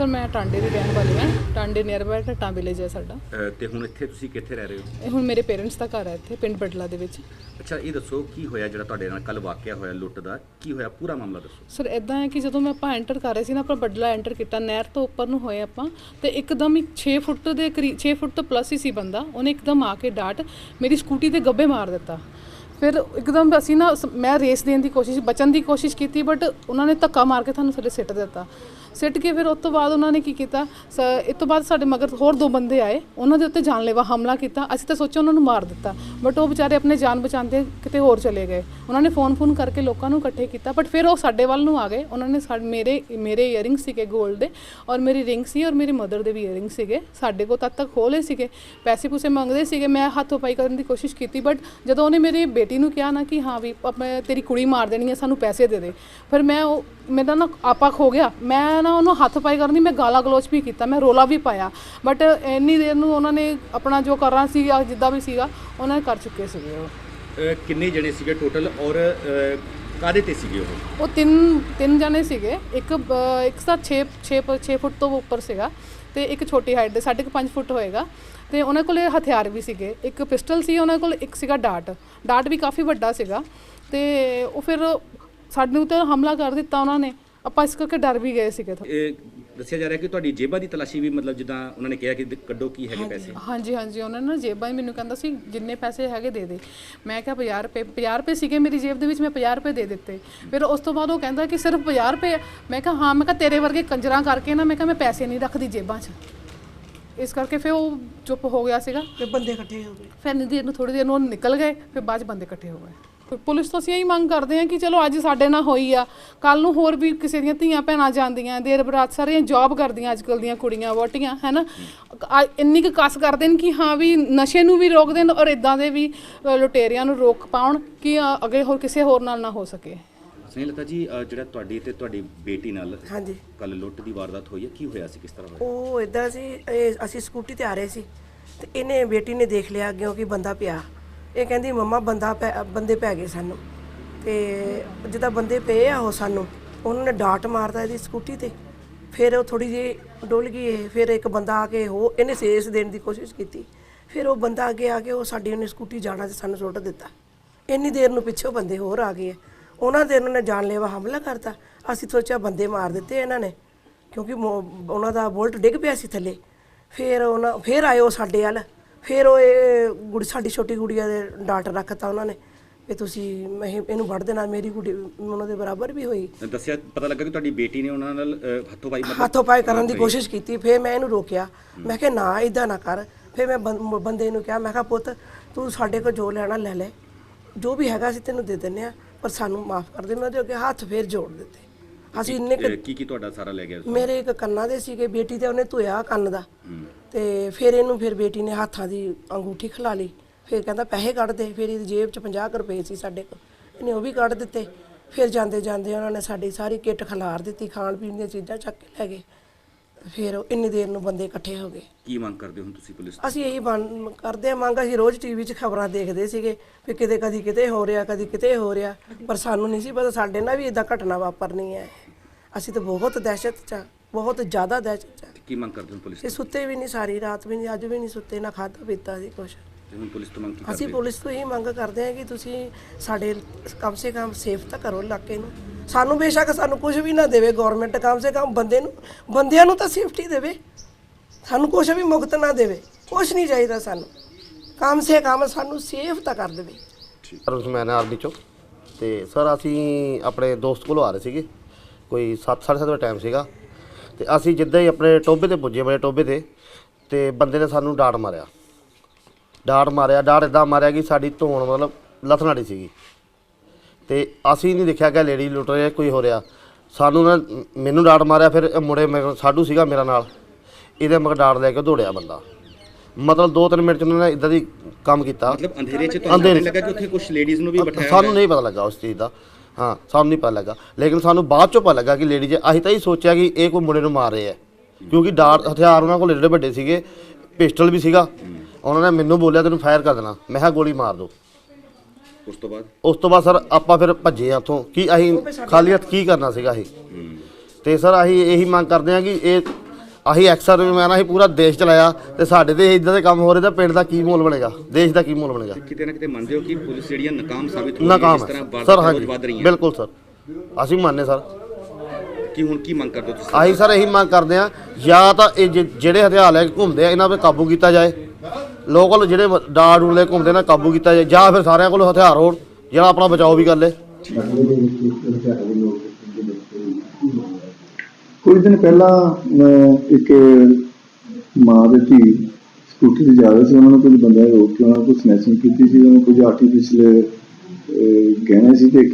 Sir ਮੈਂ ਟਾਂਡੇ ਦੀ ਰਹਿਣ ਵਾਲੀ ਹਾਂ। ਟਾਂਡੇ ਨੀਅਰ ਬਾਈ ਟਾਂ ਵਿਲੇਜ ਹੈ ਸਾਡਾ। ਅਹ ਤੇ ਹੁਣ ਇੱਥੇ ਤੁਸੀਂ ਕਿੱਥੇ ਰਹਿ ਰਹੇ ਹੋ? ਇਹ ਹੁਣ ਮੇਰੇ ਪੇਰੈਂਟਸ ਦਾ ਘਰ ਹੈ ਇੱਥੇ ਪਿੰਡ ਬਟਲਾ ਦੇ ਵਿੱਚ। ਅੱਛਾ ਇਹ ਦੱਸੋ ਕੀ ਹੋਇਆ ਜਿਹੜਾ ਤੁਹਾਡੇ ਨਾਲ ਕੱਲ ਵਾਕਿਆ ਹੋਇਆ ਲੁੱਟ ਦਾ? ਕੀ ਹੋਇਆ? ਪੂਰਾ ਮਾਮਲਾ ਦੱਸੋ। ਸਰ ਇਦਾਂ ਹੈ ਕਿ ਜਦੋਂ ਮੈਂ ਆਪਾਂ ਐਂਟਰ ਕਰ ਰਹੇ ਸੀ ਨਾ ਆਪਾਂ ਬਟਲਾ ਐਂਟਰ ਕੀਤਾ ਨਹਿਰ ਤੋਂ ਉੱਪਰ ਨੂੰ ਹੋਏ ਆਪਾਂ ਤੇ ਇੱਕਦਮ ਹੀ 6 ਫੁੱਟ ਦੇ ਕਰੀਬ 6 ਫੁੱਟ ਤੋਂ ਪਲੱਸ ਹੀ ਸੀ ਬੰਦਾ। ਉਹਨੇ ਇੱਕਦਮ ਆ ਕੇ ਡਾਟ ਮੇਰੀ ਸਕੂਟੀ ਤੇ ਗੱਬੇ ਮਾਰ ਦਿੱਤਾ। ਫਿਰ ਇੱਕਦਮ ਅਸੀਂ ਨਾ ਸ- ਮੈਂ ਰੇਸ ਦੇਣ ਦੀ ਕੋਸ਼ਿਸ਼ ਬਚਣ ਦੀ ਕੋਸ਼ਿਸ਼ ਕੀਤੀ ਬਟ ਉਹਨਾਂ ਨੇ ਧੱਕਾ ਮਾਰ ਕੇ ਸਾਨੂੰ ਥੱਲੇ ਸਿੱਟ ਦਿੱਤਾ। ਸਿੱਟ ਕੇ ਫਿਰ ਉਸ ਤੋਂ ਬਾਅਦ ਉਹਨਾਂ ਨੇ ਕੀ ਕੀਤਾ? ਸ- ਇਸ ਤੋਂ ਬਾਅਦ ਸਾਡੇ ਮਗਰ ਹੋਰ ਦੋ ਬੰਦੇ ਆਏ। ਉਹਨਾਂ ਦੇ ਉੱਤੇ ਜਾਨਲੇਵਾ ਹਮਲਾ ਕੀਤਾ। ਅਸੀਂ ਤਾਂ ਸੋਚਿਆ ਉਹਨਾਂ ਨੂੰ ਮਾਰ ਦਿੱਤਾ। ਬਟ ਉਹ ਵਿਚਾਰੇ ਆਪਣੇ ਜਾਨ ਬਚਾਉਂਦੇ ਕਿਤੇ ਹੋਰ ਚਲੇ ਗਏ। ਉਹਨਾਂ ਨੇ ਫੋਨ ਫੋਨ ਕਰਕੇ ਲੋਕਾਂ ਨੂੰ ਇਕੱਠੇ ਕੀਤਾ। ਬਟ ਫਿਰ ਉਹ ਸਾਡੇ ਵੱਲ ਨੂੰ ਆ ਗਏ। ਉਹਨਾਂ ਨੇ ਸਾਡੇ ਮੇਰੇ ਮੇਰੇ ਇਅਰਿੰਗ ਸੀਗੇ 골ਡ ਦੇ ਔਰ ਮੇਰੀ ਰਿੰਗ ਸੀ ਔਰ ਮੇਰੀ ਮਦਰ ਦੇ ਵੀ ਇਅਰਿੰਗ ਸੀਗੇ। ਸਾਡੇ ਕੋਲ ਤਦ ਤੱਕ ਖੋਲੇ ਸੀਗੇ। ਪੈਸੇ ਪੂਸੇ ਮੰਗਦੇ ਸੀਗੇ। ਮੈਂ ਹੱਥੋਂ ਪਾਈ ਕਰਨ ਦੀ ਕੋਸ਼ਿਸ਼ ਕੀਤੀ। ਬਟ ਜਦੋਂ ਉਹਨੇ ਮੇਰੀ ਬੇਟੀ ਨੂੰ ਕਿਹਾ ਨਾ ਕਿ ਹਾਂ ਵੀ ਆਪਾਂ ਤੇਰੀ ਕੁੜੀ ਮਾਰ ਦੇਣੀ ਹੈ, ਸਾਨੂੰ ਪੈਸੇ ਦੇ ਦੇ। ਫਿਰ ਮੈਂ ਉਹ, ਮੇਰਾ ਨਾ ਆਪਾ ਖੋ ਗਿਆ। ਮੈਂ ਨਾ ਉਹਨੂੰ ਹੱਥ ਪਾਈ ਕਰਨ ਮੈਂ ਗਾਲਾਂ ਗਲੋਚ ਵੀ ਕੀਤਾ ਮੈਂ ਰੋਲਾ ਵੀ ਪਾਇਆ। ਬਟ ਇੰਨੀ ਦੇਰ ਨੂੰ ਉਹਨਾਂ ਨੇ ਆਪਣਾ ਜੋ ਕਰਨਾ ਸੀ ਜਿੱਦਾਂ ਵੀ ਸੀਗਾ ਉਹਨਾਂ ਨੇ ਕਰ ਚੁੱਕੇ ਸੀਗੇ ਉਹ। ਅਹ ਕਿੰਨੇ ਜਣੇ ਸੀਗੇ ਟੋਟਲ ਔਰ ਕਾਹਦੇ ਤੇ ਸੀਗੇ ਉਹ? ਉਹ ਤਿੰਨ ਤਿੰਨ ਜਣੇ ਸੀਗੇ। ਇੱਕ ਇੱਕ ਤਾਂ 6 6 6 ਫੁੱਟ ਤੋਂ ਉੱਪਰ ਸੀਗਾ ਤੇ ਇੱਕ ਛੋਟੀ ਹਾਈਟ ਦੇ ਸਾਢੇ ਕੁ 5 ਫੁੱਟ ਹੋਏਗਾ। ਤੇ ਉਹਨਾਂ ਕੋਲੇ ਹਥਿਆਰ ਵੀ ਸੀਗੇ। ਇੱਕ ਪਿਸਟਲ ਸੀ ਉਹਨਾਂ ਕੋਲ ਇੱਕ ਸੀਗਾ ਡਾਟ। ਡਾਟ ਵੀ ਕਾਫੀ ਵੱਡਾ ਸੀਗਾ। ਤੇ ਉਹ ਫਿਰ ਸਾਡੇ ਉੱਤੇ ਹਮਲਾ ਕਰ ਦਿੱਤਾ ਉਹਨਾਂ ਨੇ। ਆਪਾਂ ਇਸ ਕਰਕੇ ਡਰ ਵੀ ਗਏ ਸੀਗੇ। ਇਹ ਦੱਸਿਆ ਜਾ ਰਿਹਾ ਕਿ ਤੁਹਾਡੀ ਜੇਬਾਂ ਦੀ ਤਲਾਸ਼ੀ ਵੀ ਮਤਲਬ ਜਿੱਦਾਂ ਉਹਨਾਂ ਨੇ ਕਿਹਾ ਕਿ ਕੱਢੋ ਕੀ ਹੈਗੇ ਪੈਸੇ। ਹਾਂਜੀ ਹਾਂਜੀ ਉਹਨਾਂ ਨੇ ਜੇਬਾਂ ਹੀ ਮੈਨੂੰ ਕਹਿੰਦਾ ਸੀ ਜਿੰਨੇ ਪੈਸੇ ਹੈਗੇ ਦੇ ਦੇ। ਮੈਂ ਕਿਹਾ 50 ਰੁਪਏ 50 ਰੁਪਏ ਸੀਗੇ ਮੇਰੀ ਜੇਬ ਦੇ ਵਿੱਚ ਮੈਂ 50 ਰੁਪਏ ਦੇ ਦਿੱਤੇ। ਫਿਰ ਉਸ ਤੋਂ ਬਾਅਦ ਉਹ ਕਹਿੰਦਾ ਕਿ ਸਿਰਫ 50 ਰੁਪਏ। ਮੈਂ ਕਿਹਾ ਹਾਂ ਮੈਂ ਕਿਹਾ ਤੇਰੇ ਵਰਗੇ ਕੰਜਰਾਂ ਕਰਕੇ ਨਾ ਮੈਂ ਕਿਹਾ ਮੈਂ ਪੈਸੇ ਨਹੀਂ ਰੱਖਦੀ ਜੇਬਾਂ 'ਚ। ਇਸ ਕਰਕੇ ਫਿਰ ਉਹ ਚੁੱਪ ਹੋ ਗਿਆ ਸੀਗਾ। ਤੇ ਬੰਦੇ ਇਕੱਠੇ ਹੋ ਗਏ। ਫਿਰ ਨਿੱਦੀ ਦੇਰ ਨੂੰ ਥੋੜੀ ਦੇਰ ਨੂੰ ਉਹ ਨਿਕਲ ਗਏ ਫਿਰ ਬਾਅਦ 'ਚ ਬੰਦੇ ਇਕੱਠੇ ਹੋ ਗਏ। ਪੁਲਿਸ ਤੋਂ ਅਸੀਂ ਇਹੀ ਮੰਗ ਕਰਦੇ ਹਾਂ ਕਿ ਚਲੋ ਅੱਜ ਸਾਡੇ ਨਾਲ ਹੋਈ ਆ ਕੱਲ ਨੂੰ ਹੋਰ ਵੀ ਕਿਸੇ ਦੀਆਂ ਧੀਆਂ ਭੈਣਾਂ ਜਾਂਦੀਆਂ ਦੇਰ ਬਰਾਤ ਸਾਰੀਆਂ ਜੌਬ ਕਰਦੀਆਂ ਅੱਜ ਕੱਲ ਦੀਆਂ ਕੁੜੀਆਂ ਵੋਟੀਆਂ ਹੈਨਾ? ਇੰਨੀ ਕੁ ਕਸ ਕਰਦੇ ਨੇ ਕਿ ਹਾਂ ਵੀ ਨਸ਼ੇ ਨੂੰ ਵੀ ਰੋਕ ਦੇਣ ਔਰ ਇਦਾਂ ਦੇ ਵੀ ਲੁਟੇਰਿਆਂ ਨੂੰ ਰੋਕ ਪਾਉਣ ਕਿ ਅੱਗੇ ਹੋਰ ਕਿਸੇ ਹੋਰ ਨਾਲ ਨਾ ਹੋ ਸਕੇ। ਸਨੇਹਲਤਾ ਜੀ ਅਹ, ਜਿਹੜਾ ਤੁਹਾਡੀ ਤੇ ਤੁਹਾਡੀ ਬੇਟੀ ਨਾਲ ਹਾਂਜੀ। ਕੱਲ ਲੁੱਟ ਦੀ ਵਾਰਦਾਤ ਹੋਈ ਹੈ ਕੀ ਹੋਇਆ ਸੀ ਕਿਸ ਤਰ੍ਹਾਂ ਹੋਇਆ? ਉਹ ਇਦਾਂ ਸੀ ਇਹ ਅਸੀਂ ਸਕੂਟੀ ਤੇ ਆ ਰਹੇ ਸੀ ਤੇ ਇਹਨੇ ਬੇਟੀ ਨੇ ਦੇਖ ਲਿਆ ਅੱਗੇ ਕਿ ਬੰਦਾ ਪਿਆ। ਇਹ ਕਹਿੰਦੀ, ਮੰਮਾ, ਬੰਦਾ ਪੈ- ਬੰਦੇ ਪੈ ਗਏ ਸਾਨੂੰ। ਤੇ ਜਿੱਦਾਂ ਬੰਦੇ ਪਏ ਆ ਉਹ ਸਾਨੂੰ, ਉਹਨਾਂ ਨੇ ਡਾਟ ਮਾਰਦਾ ਇਹਦੀ ਸਕੂਟੀ ਤੇ। ਫਿਰ ਉਹ ਥੋੜੀ ਜਿਹੀ ਡੁੱਲ ਗਈ ਇਹ, ਫਿਰ ਇੱਕ ਬੰਦਾ ਆ ਕੇ ਉਹ ਇਹਨੇ ਸੇਸ ਦੇਣ ਦੀ ਕੋਸ਼ਿਸ਼ ਕੀਤੀ। ਫਿਰ ਉਹ ਬੰਦਾ ਅੱਗੇ ਆ ਕੇ ਉਹ ਸਾਡੀ ਉਹਨੇ ਸਕੂਟੀ ਜਾਣਾ ਤੇ ਸਾਨੂੰ ਸੁੱਟ ਦਿੱਤਾ। ਇੰਨੀ ਦੇਰ ਨੂੰ ਪਿੱਛੋਂ ਬੰਦੇ ਹੋਰ ਆ ਗਏ ਆ। ਉਹਨਾਂ ਦੇ ਉਹਨਾਂ ਨੇ ਜਾਨਲੇਵਾ ਹਮਲਾ ਕਰਤਾ। ਅਸੀਂ ਸੋਚਿਆ ਬੰਦੇ ਮਾਰ ਦਿੱਤੇ ਇਹਨਾਂ ਨੇ, ਕਿਉਂਕਿ ਮੋ- ਉਹਨਾਂ ਦਾ ਬੁਲਟ ਡਿੱਗ ਪਿਆ ਸੀ ਥੱਲੇ। ਫਿਰ ਉਹਨਾਂ, ਫਿਰ ਆਏ ਉਹ ਸਾਡੇ ਵੱਲ। ਫਿਰ ਉਹ ਇਹ ਗੁੜੀ ਸਾਡੀ ਛੋਟੀ ਗੁੜੀਆ ਦੇ ਡਾਟ ਰੱਖਤਾ ਉਹਨਾਂ ਨੇ ਵੀ ਤੁਸੀਂ ਮੈਂ ਇਹ- ਇਹਨੂੰ ਵੜ ਦੇਣਾ ਮੇਰੀ ਗੁੜੀ ਉਹਨਾਂ ਦੇ ਬਰਾਬਰ ਵੀ ਹੋਈ। ਦੱਸਿਆ ਪਤਾ ਲੱਗਾ ਕਿ ਤੁਹਾਡੀ ਬੇਟੀ ਨੇ ਉਹਨਾਂ ਨਾਲ ਹੱਥੋਂ ਪਾਈ ਮਤਲਬ ਹੱਥੋਂ ਪਾਈ ਕਰਨ ਦੀ ਕੋਸ਼ਿਸ਼ ਕੀਤੀ ਫਿਰ ਮੈਂ ਇਹਨੂੰ ਰੋਕਿਆ। ਮੈਂ ਕਿਹਾ ਨਾ ਇਦਾਂ ਨਾ ਕਰ। ਫਿਰ ਮੈਂ ਬੰ- ਬੰਦੇ ਨੂੰ ਕਿਹਾ ਮੈਂ ਕਿਹਾ ਪੁੱਤ ਤੂੰ ਸਾਡੇ ਕੋਲ ਜੋ ਲੈਣਾ ਲੈ ਲੈ। ਜੋ ਵੀ ਹੈਗਾ ਅਸੀਂ ਤੈਨੂੰ ਦੇ ਦਿੰਨੇ ਆ ਪਰ ਸਾਨੂੰ ਮਾਫ ਕਰ ਦੇ। ਮੈਂ ਉਹਦੇ ਅੱਗੇ ਹੱਥ ਫੇਰ ਜੋੜ ਦਿੱਤੇ। ਅਸੀਂ ਇੰਨੇ ਕੁ ਕੀ ਕੀ ਤੁਹਾਡਾ ਸਾਰਾ ਲੈ ਗਿਆ ਮੇਰੇ ਇੱਕ ਕੰਨਾਂ ਦੇ ਸੀਗੇ ਬੇਟੀ ਤੇ ਉਹਨੇ ਧੋਇਆ ਕੰਨ ਦਾ। ਤੇ ਫਿਰ ਇਹਨੂੰ ਫਿਰ ਬੇਟੀ ਨੇ ਹੱਥਾਂ ਦੀ ਅੰਗੂਠੀ ਖਿਲਾ ਲਈ। ਫਿਰ ਕਹਿੰਦਾ ਪੈਸੇ ਕੱਢ ਦੇ ਫਿਰ ਇਹਦੀ ਜੇਬ 'ਚ 50 ਕੁ ਰੁਪਏ ਸੀ ਸਾਡੇ ਕੋਲ। ਇਹਨੇ ਉਹ ਵੀ ਕੱਢ ਦਿੱਤੇ। ਫਿਰ ਜਾਂਦੇ ਜਾਂਦੇ ਉਹਨਾਂ ਨੇ ਸਾਡੀ ਸਾਰੀ ਕਿੱਟ ਖਿਲਾਰ ਦਿੱਤੀ ਖਾਣ ਪੀਣ ਦੀਆਂ ਚੀਜ਼ਾਂ ਚੱਕ ਕੇ ਲੈ ਗਏ। ਫਿਰ ਇੰਨੀ ਦੇਰ ਨੂੰ ਬੰਦੇ ਇਕੱਠੇ ਹੋ ਗਏ ਕੀ ਮੰਗ ਕਰਦੇ ਹੋ ਹੁਣ ਤੁਸੀਂ ਪੁਲਿਸ ਤੋਂ? ਅਸੀਂ ਇਹੀ ਬਣ- ਕਰਦੇ ਆ ਮੰਗ ਅਸੀਂ ਰੋਜ਼ ਟੀਵੀ 'ਚ ਖਬਰਾਂ ਦੇਖਦੇ ਸੀਗੇ ਵੀ ਕਿਤੇ ਕਦੀ ਕਿਤੇ ਹੋ ਰਿਹਾ ਕਦੀ ਕਿਤੇ ਹੋ ਰਿਹਾ ਪਰ ਸਾਨੂੰ ਨਹੀਂ ਸੀ ਪਤਾ ਸਾਡੇ ਨਾਲ ਵੀ ਇਦਾਂ ਘਟਨਾ ਵਾਪਰਨੀ ਹੈ ਅਸੀਂ ਤਾਂ ਬਹੁਤ ਦਹਿਸ਼ਤ 'ਚ ਆ, ਬਹੁਤ ਜ਼ਿਆਦਾ ਦਹਿਸ਼ਤ 'ਚ ਆ। ਕੀ ਮੰਗ ਕਰਦੇ ਹੋ ਪੁਲਿਸ ਤੇ ਸੁੱਤੇ ਵੀ ਨਹੀਂ ਸਾਰੀ ਰਾਤ ਵੀ ਨਹੀਂ ਅੱਜ ਵੀ ਨਹੀਂ ਸੁੱਤੇ ਨਾ ਖਾਧਾ ਪੀਤਾ ਸੀ ਕੁਛ ਤੇ ਹੁਣ ਪੁਲਿਸ ਤੋਂ ਮੰਗ ਕੀ ਅਸੀਂ ਹੋ? ਪੁਲਿਸ ਤੋਂ ਇਹ ਮੰਗ ਕਰਦੇ ਹਾਂ ਕਿ ਤੁਸੀਂ ਸਾਡੇ ਕਮ ਸੇ ਕਮ ਸੇਫ ਤਾਂ ਕਰੋ ਇਲਾਕੇ ਨੂੰ ਸਾਨੂੰ ਬੇਸ਼ੱਕ ਸਾਨੂੰ ਕੁਝ ਵੀ ਨਾ ਦੇਵੇ ਗਵਰਨਮੈਂਟ ਕਮ, ਸੇ ਕਮ ਬੰਦੇ ਨੂੰ, ਬੰਦਿਆਂ ਨੂੰ ਤਾਂ ਸੇਫਟੀ ਦੇਵੇ। ਸਾਨੂੰ ਕੁਝ ਵੀ ਮੁਕਤ ਨਾ ਦੇਵੇ, ਕੁਝ ਨਹੀਂ ਚਾਹੀਦਾ ਸਾਨੂੰ। ਕਮ ਸੇ ਕਮ ਸਾਨੂੰ ਸੇਫ ਤਾਂ ਕਰ ਦੇਵੇ। ਸਰ ਉਸਮੈਨ ਆਰਮੀ ਚੋਂ। ਤੇ ਸਰ, ਅਸੀਂ ਆਪਣੇ ਦੋਸਤ ਕੋਲੋਂ ਆ ਰਹੇ ਸੀਗੇ। ਕੋਈ 7:30 ਦਾ ਟਾਈਮ ਸੀਗਾ। ਤੇ ਅਸੀਂ ਜਿੱਦਾਂ ਹੀ ਆਪਣੇ ਟੋਬੇ ਤੇ ਪੁੱਜੇ ਬੜੇ ਟੋਬੇ ਤੇ ਤੇ ਬੰਦੇ ਨੇ ਸਾਨੂੰ ਡਾਟ ਮਾਰਿਆ। ਡਾਟ ਮਾਰਿਆ ਡਾਟ ਇਦਾਂ ਮਾਰਿਆ ਕਿ ਸਾਡੀ ਧੌਣ ਮਤਲਬ ਲਥਨਾੜੀ ਸੀਗੀ। ਤੇ ਅਸੀਂ ਨਹੀਂ ਦੇਖਿਆ ਕਿ ਲੇਡੀ ਲੁੱਟ ਰਿਹਾ ਕੋਈ ਹੋ ਰਿਹਾ। ਸਾਨੂੰ ਨਾ ਮੈਨੂੰ ਡਾਟ ਮਾਰਿਆ ਫਿਰ ਇਹ ਮੁੰਡੇ ਮੇਰੇ ਸਾਡੂ ਸੀਗਾ ਮੇਰਾ ਨਾਲ। ਇਹਦੇ ਮਗਰ ਡਾਟ ਲੈ ਕੇ ਦੌੜਿਆ ਬੰਦਾ। ਮਤਲਬ 2-3 ਮਿੰਟ ਚ ਉਹਨਾਂ ਨੇ ਇਦਾਂ ਦੀ ਕੰਮ ਕੀਤਾ। ਮਤਲਬ ਅੰਧੇਰੇ 'ਚ ਤੁਹਾਨੂੰ ਅੰਧੇਰੇ ਨਹੀਂ 'ਚ। ਲੱਗਾ ਕਿ ਉੱਥੇ ਕੁਝ ਲੇਡੀਜ਼ ਨੂੰ ਵੀ ਬਿਠਾਇਆ ਸਾਨੂੰ ਨਹੀਂ ਪਤਾ ਲੱਗਾ ਉਸ ਚੀਜ਼ ਦਾ। ਹਾਂ ਸਾਨੂੰ ਨਹੀਂ ਪਤਾ ਲੱਗਾ। ਲੇਕਿਨ ਸਾਨੂੰ ਬਾਅਦ ਚੋਂ ਪਤਾ ਲੱਗਾ ਕਿ ਲੇਡੀ ਜੇ ਅਸੀਂ ਤਾਂ ਹੀ ਸੋਚਿਆ ਕਿ ਇਹ ਕੋਈ ਮੁੰਡੇ ਨੂੰ ਮਾਰ ਰਹੇ ਆ। ਕਿਉਂਕਿ ਡਾਟ ਹਥਿਆਰ ਉਹਨਾਂ ਕੋਲ ਏਡੇ ਵੱਡੇ ਸੀਗੇ ਪਿਸਟਲ ਵੀ ਸੀਗਾ। ਉਹਨਾਂ ਨੇ ਮੈਨੂੰ ਬੋਲਿਆ ਤੈਨੂੰ ਫਾਇਰ ਕਰ ਦੇਣਾ। ਮੈਂ ਕਿਹਾ ਗੋਲੀ ਮਾਰ ਦੋ। ਉਸ ਤੋਂ ਬਾਅਦ? ਉਸ ਤੋਂ ਬਾਅਦ ਸਰ ਆਪਾਂ ਫਿਰ ਭੱਜੇ ਆ ਉੱਥੋਂ। ਕੀ ਅਸੀਂ ਖਾਲੀ ਹੱਥ ਕੀ ਕਰਨਾ ਸੀਗਾ ਅਸੀਂ ਤੇ ਸਰ ਅਸੀਂ ਇਹੀ ਮੰਗ ਕਰਦੇ ਹਾਂ ਕਿ ਇਹ ਆਹੀ ਐਕਸਰ ਮੈਂ ਨਾ ਅਸੀਂ ਪੂਰਾ ਦੇਸ਼ ਚਲਾਇਆ ਤੇ ਸਾਡੇ ਤੇ ਇਦਾਂ ਦੇ ਕੰਮ ਹੋ ਰਹੇ ਤਾਂ ਪਿੰਡ ਦਾ ਕੀ ਮੁੱਲ ਬਣੇਗਾ? ਦੇਸ਼ ਦਾ ਕੀ ਮੁੱਲ ਬਣੇਗਾ? ਕਿਤੇ ਨਾ ਕਿਤੇ ਮੰਨਦੇ ਹੋ ਕਿ ਪੁਲਿਸ ਜਿਹੜੀ ਹੈ ਨਾਕਾਮ ਸਾਬਿਤ ਹੋ ਰਹੀ ਨਾਕਾਮ ਜਿਸ ਤਰ੍ਹਾਂ ਹੈ। ਵਾਰਦਾਤਾਂ ਸਰ ਵੱਧ ਰਹੀਆਂ ਬਿਲਕੁਲ ਸਰ। ਅਸੀਂ ਮੰਨਦੇ ਸਰ। ਕੀ ਹੁਣ ਕੀ ਮੰਗ ਕਰਦੇ ਹੋ ਤੁਸੀਂ? ਆਹੀ ਸਰ ਇਹੀ ਮੰਗ ਕਰਦੇ ਆ ਜਾਂ ਤਾਂ ਇਹ ਜਿ- ਜਿਹੜੇ ਹਥਿਆਰ ਲੈ ਕੇ ਘੁੰਮਦੇ ਆ ਇਹਨਾਂ 'ਤੇ ਕਾਬੂ ਕੀਤਾ ਜਾਏ। ਲੋਕਲ ਜਿਹੜੇ ਡਾਰ ਡੂਰ ਘੁੰਮਦੇ ਨਾ, ਕਾਬੂ ਕੀਤਾ ਜਾਏ ਜਾਂ ਫਿਰ ਸਾਰਿਆਂ ਕੋਲ ਹਥਿਆਰ ਹੋਣ, ਜਿਹੜਾ ਆਪਣਾ ਬਚਾਓ ਵੀ ਕਰ ਲੇ। ਕੁਝ ਦਿਨ ਪਹਿਲਾਂ ਇੱਕ ਮਾਂ ਦੇ ਧੀ ਸਕੂਟੀ ਤੇ ਜਾ ਰਹੇ ਸੀ, ਉਹਨਾਂ ਨੂੰ ਕੁਝ ਬੰਦਿਆਂ ਨੇ ਰੋਕ ਕੇ ਉਹਨਾਂ ਕੋਲ ਸਨੈਚਿੰਗ ਕੀਤੀ ਸੀ, ਉਹਨਾਂ ਕੁਝ ਆਰਟੀਫਿਸ਼ਲ ਗਹਿਣੇ ਸੀ ਤੇ ਇੱਕ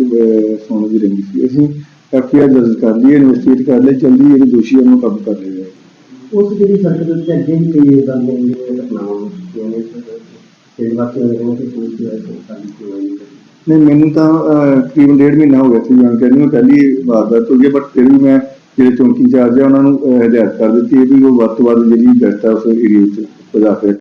ਸੋਨੇ ਦੀ ਰਿੰਗ ਸੀ। ਅਸੀਂ ਐਫਆਈਆਰ ਦਰਜ ਕਰ ਲਈ ਇਨਵੈਸਟੀਗੇਟ ਕਰ ਲਈ ਜਲਦੀ ਜਿਹੜੇ ਦੋਸ਼ੀਆਂ ਨੂੰ ਕਾਬੂ ਕਰ ਲਿਆ ਜਾਏ ਉਸ ਜਿਹੜੀ ਸੜਕ ਉੱਤੇ ਅੱਗੇ ਵੀ ਕਈ ਇਦਾਂ ਦੀਆਂ ਘਟਨਾਵਾਂ ਹੋਈਆਂ ਨੇ ਤੇ ਵਾਕਿਆ ਹੋਇਆ ਕਿ ਪੁਲਿਸ ਦੀ ਸਾਡੀ ਕੋਈ ਨਹੀਂ ਮੈਨੂੰ ਤਾਂ ਤਕਰੀਬਨ ਡੇਢ ਮਹੀਨਾ ਹੋ ਗਿਆ ਸੀ ਜਾਣਕਾਰੀ ਨੂੰ ਪਹਿਲੀ ਵਾਰਦਾਤ ਹੋਈ ਹੈ ਬਟ ਫਿਰ ਵੀ ਮੈਂ ਜਿਹੜੇ ਚੌਂਕੀ ਇੰਚਾਰਜ ਆ ਉਹਨਾਂ ਨੂੰ ਅਹ, ਹਦਾਇਤ ਕਰ ਦਿੱਤੀ ਹੈ ਵੀ ਉਹ ਵੱਧ ਤੋਂ ਵੱਧ ਜਿਹੜੀ ਗਸ਼ਤ ਹੈ ਉਸ ਏਰੀਏ ਵਿੱਚ ਵਧਾ ਕੇ